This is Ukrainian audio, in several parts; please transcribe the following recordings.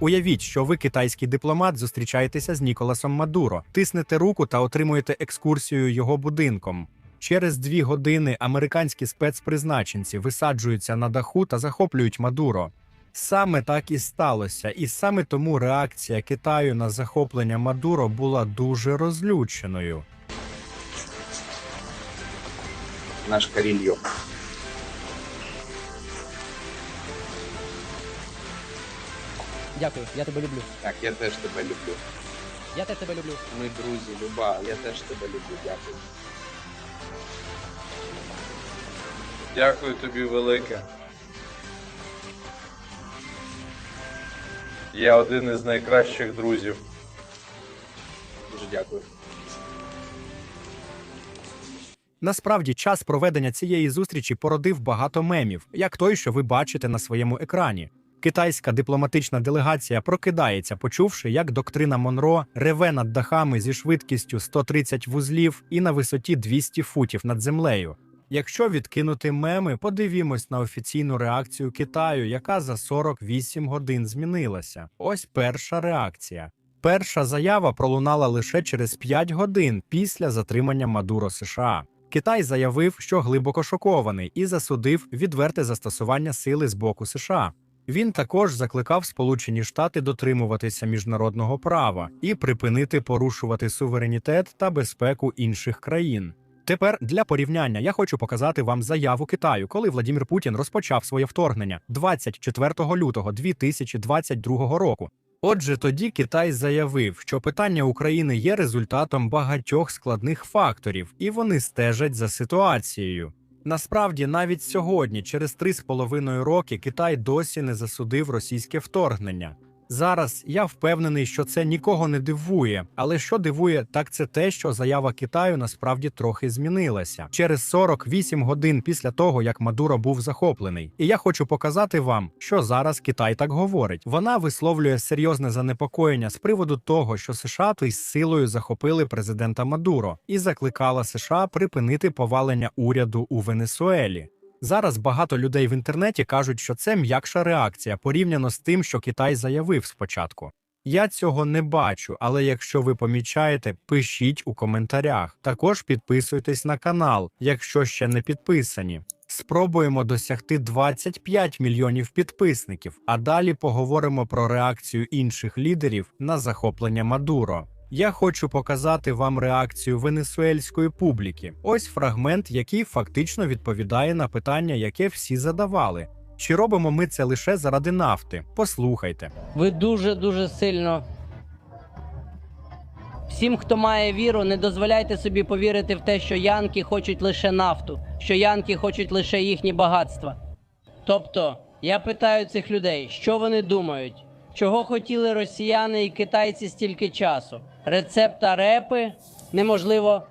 Уявіть, що ви китайський дипломат зустрічаєтеся з Ніколасом Мадуро, тиснете руку та отримуєте екскурсію його будинком. Через дві години американські спецпризначенці висаджуються на даху та захоплюють Мадуро. Саме так і сталося, і саме тому реакція Китаю на захоплення Мадуро була дуже розлюченою. наш карільйон. Дякую, я тебе люблю. Так, я теж тебе люблю. Я теж тебе люблю. Ми друзі, Люба, я теж тебе люблю. Дякую. Дякую тобі велике. Я один із найкращих друзів. Дуже дякую. Насправді, час проведення цієї зустрічі породив багато мемів, як той, що ви бачите на своєму екрані. Китайська дипломатична делегація прокидається, почувши, як доктрина Монро реве над дахами зі швидкістю 130 вузлів і на висоті 200 футів над землею. Якщо відкинути меми, подивімось на офіційну реакцію Китаю, яка за 48 годин змінилася. Ось перша реакція. Перша заява пролунала лише через 5 годин після затримання Мадуро США. Китай заявив, що глибоко шокований і засудив відверте застосування сили з боку США. Він також закликав Сполучені Штати дотримуватися міжнародного права і припинити порушувати суверенітет та безпеку інших країн. Тепер для порівняння я хочу показати вам заяву Китаю, коли Владімір Путін розпочав своє вторгнення 24 лютого 2022 року. Отже, тоді Китай заявив, що питання України є результатом багатьох складних факторів, і вони стежать за ситуацією. Насправді, навіть сьогодні, через три з половиною роки, Китай досі не засудив російське вторгнення. Зараз я впевнений, що це нікого не дивує, але що дивує, так це те, що заява Китаю насправді трохи змінилася через 48 годин після того, як Мадуро був захоплений. І я хочу показати вам, що зараз Китай так говорить. Вона висловлює серйозне занепокоєння з приводу того, що США то й силою захопили президента Мадуро і закликала США припинити повалення уряду у Венесуелі. Зараз багато людей в інтернеті кажуть, що це м'якша реакція порівняно з тим, що Китай заявив спочатку. Я цього не бачу, але якщо ви помічаєте, пишіть у коментарях. Також підписуйтесь на канал, якщо ще не підписані. Спробуємо досягти 25 мільйонів підписників, а далі поговоримо про реакцію інших лідерів на захоплення Мадуро. Я хочу показати вам реакцію венесуельської публіки. Ось фрагмент, який фактично відповідає на питання, яке всі задавали. Чи робимо ми це лише заради нафти? Послухайте. Ви дуже дуже сильно. Всім, хто має віру, не дозволяйте собі повірити в те, що янки хочуть лише нафту, що янки хочуть лише їхні багатства. Тобто, я питаю цих людей, що вони думають, чого хотіли росіяни і китайці стільки часу. Рецепта репи неможливо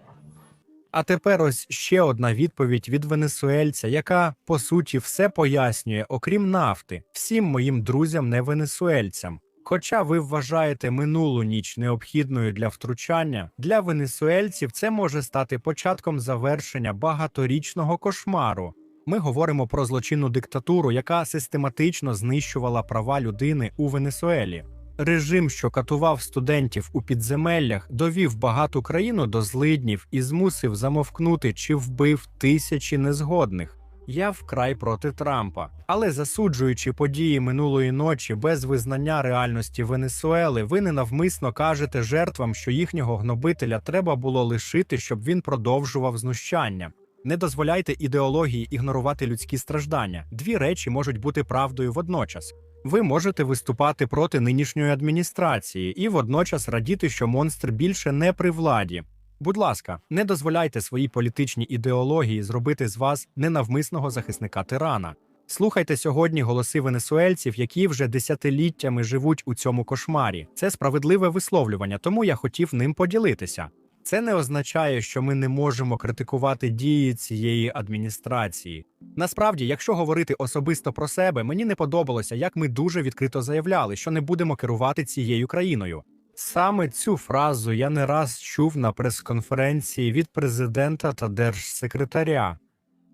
А тепер ось ще одна відповідь від венесуельця, яка по суті все пояснює, окрім нафти, всім моїм друзям не венесуельцям. Хоча ви вважаєте минулу ніч необхідною для втручання, для венесуельців це може стати початком завершення багаторічного кошмару. Ми говоримо про злочинну диктатуру, яка систематично знищувала права людини у Венесуелі. Режим, що катував студентів у підземеллях, довів багату країну до злиднів і змусив замовкнути чи вбив тисячі незгодних. Я вкрай проти Трампа, але засуджуючи події минулої ночі без визнання реальності Венесуели, ви ненавмисно кажете жертвам, що їхнього гнобителя треба було лишити, щоб він продовжував знущання. Не дозволяйте ідеології ігнорувати людські страждання. Дві речі можуть бути правдою водночас. Ви можете виступати проти нинішньої адміністрації і водночас радіти, що монстр більше не при владі. Будь ласка, не дозволяйте своїй політичній ідеології зробити з вас ненавмисного захисника тирана. Слухайте сьогодні голоси венесуельців, які вже десятиліттями живуть у цьому кошмарі. Це справедливе висловлювання, тому я хотів ним поділитися. Це не означає, що ми не можемо критикувати дії цієї адміністрації. Насправді, якщо говорити особисто про себе, мені не подобалося, як ми дуже відкрито заявляли, що не будемо керувати цією країною. Саме цю фразу я не раз чув на прес-конференції від президента та держсекретаря.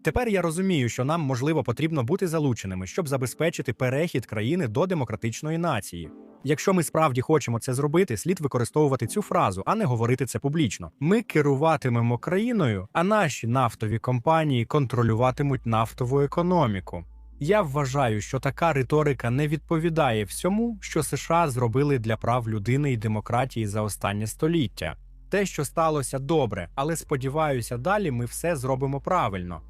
Тепер я розумію, що нам можливо потрібно бути залученими, щоб забезпечити перехід країни до демократичної нації. Якщо ми справді хочемо це зробити, слід використовувати цю фразу, а не говорити це публічно. Ми керуватимемо країною, а наші нафтові компанії контролюватимуть нафтову економіку. Я вважаю, що така риторика не відповідає всьому, що США зробили для прав людини і демократії за останнє століття. Те, що сталося добре, але сподіваюся, далі ми все зробимо правильно.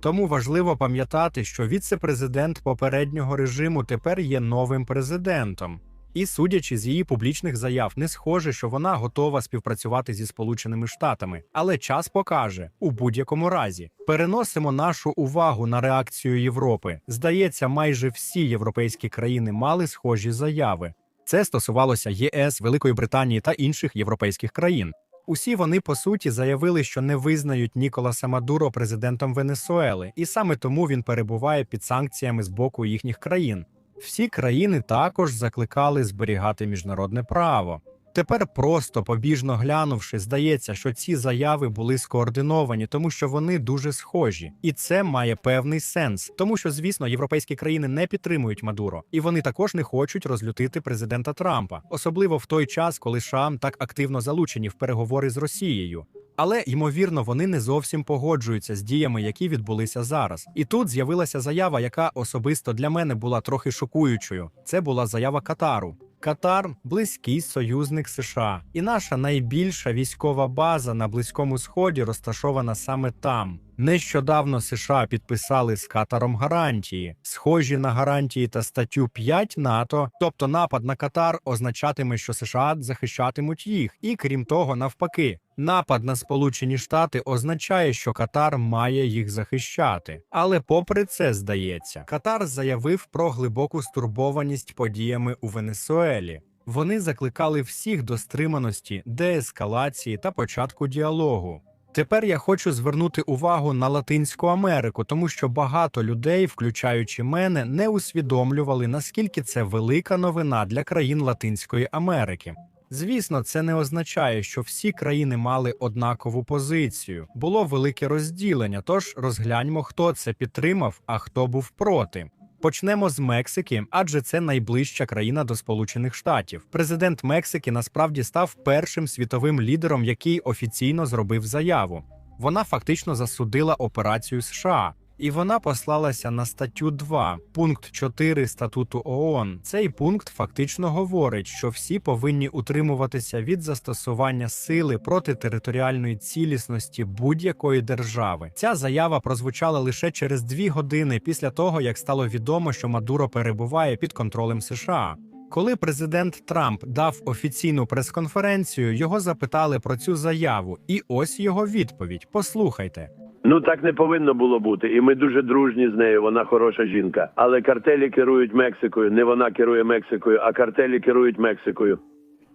Тому важливо пам'ятати, що віце-президент попереднього режиму тепер є новим президентом. І судячи з її публічних заяв, не схоже, що вона готова співпрацювати зі Сполученими Штатами. Але час покаже у будь-якому разі. Переносимо нашу увагу на реакцію Європи. Здається, майже всі європейські країни мали схожі заяви. Це стосувалося ЄС, Великої Британії та інших європейських країн. Усі вони по суті заявили, що не визнають Ніколаса Мадуро президентом Венесуели, і саме тому він перебуває під санкціями з боку їхніх країн. Всі країни також закликали зберігати міжнародне право. Тепер просто побіжно глянувши, здається, що ці заяви були скоординовані, тому що вони дуже схожі, і це має певний сенс, тому що, звісно, європейські країни не підтримують Мадуро, і вони також не хочуть розлютити президента Трампа, особливо в той час, коли США так активно залучені в переговори з Росією. Але ймовірно, вони не зовсім погоджуються з діями, які відбулися зараз. І тут з'явилася заява, яка особисто для мене була трохи шокуючою. Це була заява Катару. Катар близький союзник США, і наша найбільша військова база на близькому сході розташована саме там. Нещодавно США підписали з Катаром гарантії, схожі на гарантії та статтю 5 НАТО. Тобто напад на Катар означатиме, що США захищатимуть їх, і крім того, навпаки, напад на Сполучені Штати означає, що Катар має їх захищати. Але попри це, здається, Катар заявив про глибоку стурбованість подіями у Венесуелі. Вони закликали всіх до стриманості, деескалації та початку діалогу. Тепер я хочу звернути увагу на Латинську Америку, тому що багато людей, включаючи мене, не усвідомлювали, наскільки це велика новина для країн Латинської Америки. Звісно, це не означає, що всі країни мали однакову позицію. Було велике розділення, тож розгляньмо, хто це підтримав, а хто був проти. Почнемо з Мексики, адже це найближча країна до Сполучених Штатів. Президент Мексики насправді став першим світовим лідером, який офіційно зробив заяву. Вона фактично засудила операцію США. І вона послалася на статтю 2, пункт 4 статуту ООН. Цей пункт фактично говорить, що всі повинні утримуватися від застосування сили проти територіальної цілісності будь-якої держави. Ця заява прозвучала лише через дві години після того, як стало відомо, що Мадуро перебуває під контролем США. Коли президент Трамп дав офіційну прес-конференцію, його запитали про цю заяву, і ось його відповідь. Послухайте. Ну так не повинно було бути, і ми дуже дружні з нею. Вона хороша жінка. Але картелі керують Мексикою. Не вона керує Мексикою, а картелі керують Мексикою.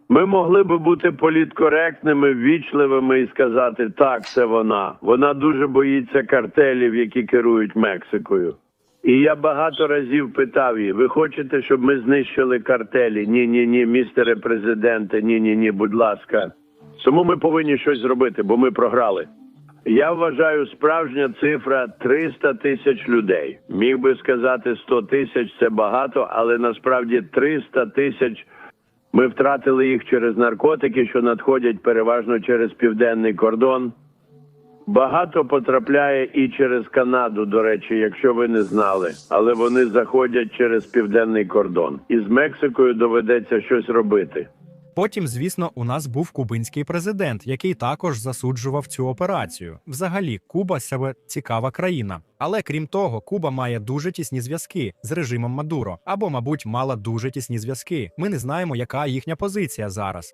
Ми могли би бути політкоректними, ввічливими і сказати так, це вона. Вона дуже боїться картелів, які керують Мексикою. І я багато разів питав її: ви хочете, щоб ми знищили картелі? Ні, ні, ні, містере президенте, ні, ні, ні, будь ласка. Тому ми повинні щось зробити, бо ми програли. Я вважаю, справжня цифра 300 тисяч людей. Міг би сказати 100 тисяч це багато, але насправді 300 тисяч ми втратили їх через наркотики, що надходять переважно через південний кордон. Багато потрапляє і через Канаду, до речі, якщо ви не знали, але вони заходять через південний кордон. І з Мексикою доведеться щось робити. Потім, звісно, у нас був кубинський президент, який також засуджував цю операцію. Взагалі, Куба себе цікава країна. Але крім того, Куба має дуже тісні зв'язки з режимом Мадуро, або, мабуть, мала дуже тісні зв'язки. Ми не знаємо, яка їхня позиція зараз.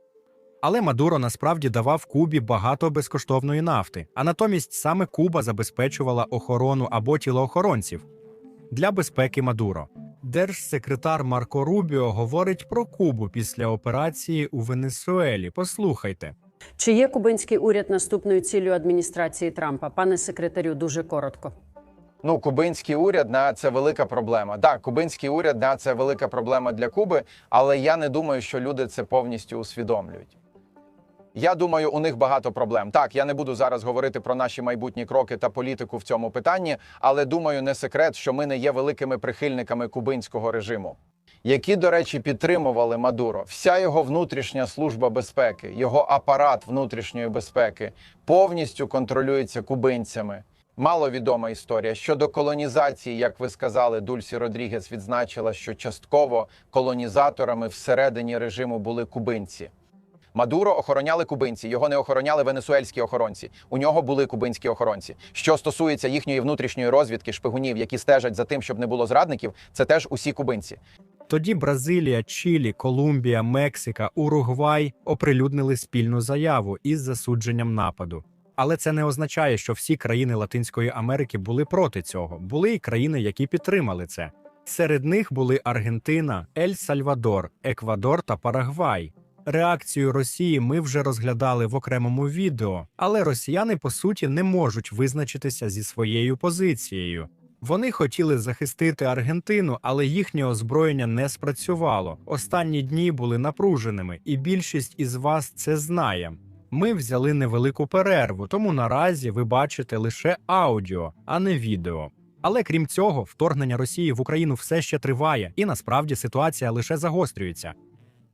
Але Мадуро насправді давав Кубі багато безкоштовної нафти, а натомість саме Куба забезпечувала охорону або тілоохоронців для безпеки Мадуро. Держсекретар Марко Рубіо говорить про Кубу після операції у Венесуелі. Послухайте. Чи є кубинський уряд наступною ціллю адміністрації Трампа? Пане секретарю, дуже коротко. Ну, кубинський уряд да, це велика проблема. Так, кубинський уряд да, це велика проблема для Куби, але я не думаю, що люди це повністю усвідомлюють. Я думаю, у них багато проблем. Так, я не буду зараз говорити про наші майбутні кроки та політику в цьому питанні, але думаю, не секрет, що ми не є великими прихильниками кубинського режиму. які, до речі, підтримували Мадуро. Вся його внутрішня служба безпеки, його апарат внутрішньої безпеки повністю контролюється кубинцями. Маловідома історія щодо колонізації, як ви сказали, Дульсі Родрігес відзначила, що частково колонізаторами всередині режиму були кубинці. Мадуро охороняли кубинці, його не охороняли венесуельські охоронці. У нього були кубинські охоронці. Що стосується їхньої внутрішньої розвідки, шпигунів, які стежать за тим, щоб не було зрадників, це теж усі кубинці. Тоді Бразилія, Чилі, Колумбія, Мексика, Уругвай оприлюднили спільну заяву із засудженням нападу. Але це не означає, що всі країни Латинської Америки були проти цього. Були й країни, які підтримали це. Серед них були Аргентина, Ель Сальвадор, Еквадор та Парагвай. Реакцію Росії ми вже розглядали в окремому відео, але росіяни по суті не можуть визначитися зі своєю позицією. Вони хотіли захистити Аргентину, але їхнє озброєння не спрацювало. Останні дні були напруженими, і більшість із вас це знає. Ми взяли невелику перерву, тому наразі ви бачите лише аудіо, а не відео. Але крім цього, вторгнення Росії в Україну все ще триває, і насправді ситуація лише загострюється.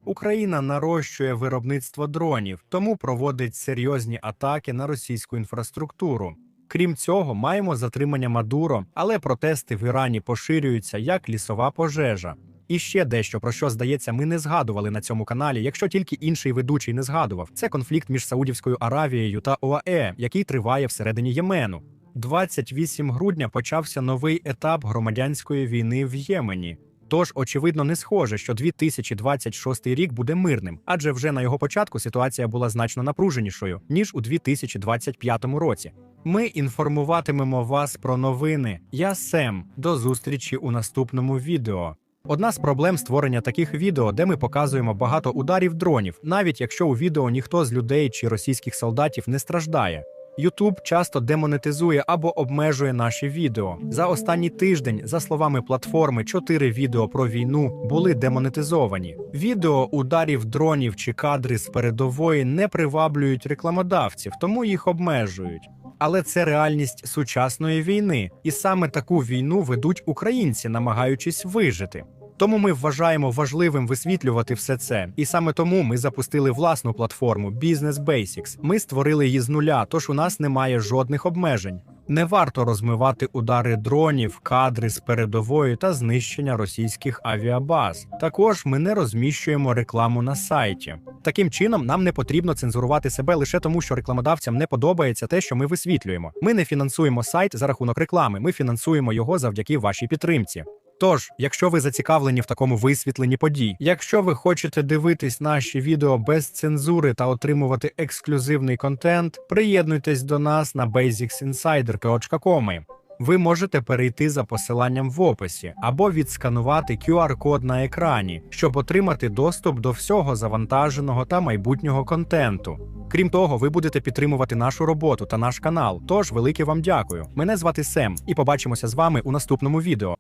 Україна нарощує виробництво дронів, тому проводить серйозні атаки на російську інфраструктуру. Крім цього, маємо затримання Мадуро, але протести в Ірані поширюються як лісова пожежа. І ще дещо про що здається, ми не згадували на цьому каналі, якщо тільки інший ведучий не згадував. Це конфлікт між Саудівською Аравією та ОАЕ, який триває всередині Ємену. 28 грудня почався новий етап громадянської війни в Ємені. Тож, очевидно, не схоже, що 2026 рік буде мирним, адже вже на його початку ситуація була значно напруженішою ніж у 2025 році. Ми інформуватимемо вас про новини. Я Сем. До зустрічі у наступному відео. Одна з проблем створення таких відео, де ми показуємо багато ударів дронів, навіть якщо у відео ніхто з людей чи російських солдатів не страждає. YouTube часто демонетизує або обмежує наші відео. За останній тиждень, за словами платформи, чотири відео про війну були демонетизовані. Відео ударів дронів чи кадри з передової не приваблюють рекламодавців, тому їх обмежують. Але це реальність сучасної війни, і саме таку війну ведуть українці, намагаючись вижити. Тому ми вважаємо важливим висвітлювати все це. І саме тому ми запустили власну платформу Business Basics. Ми створили її з нуля, тож у нас немає жодних обмежень. Не варто розмивати удари дронів, кадри з передової та знищення російських авіабаз. Також ми не розміщуємо рекламу на сайті. Таким чином, нам не потрібно цензурувати себе лише тому, що рекламодавцям не подобається те, що ми висвітлюємо. Ми не фінансуємо сайт за рахунок реклами. Ми фінансуємо його завдяки вашій підтримці. Тож, якщо ви зацікавлені в такому висвітленні подій, якщо ви хочете дивитись наші відео без цензури та отримувати ексклюзивний контент, приєднуйтесь до нас на basicsinsider.com. Ви можете перейти за посиланням в описі або відсканувати QR-код на екрані, щоб отримати доступ до всього завантаженого та майбутнього контенту. Крім того, ви будете підтримувати нашу роботу та наш канал. Тож велике вам дякую. Мене звати Сем, і побачимося з вами у наступному відео.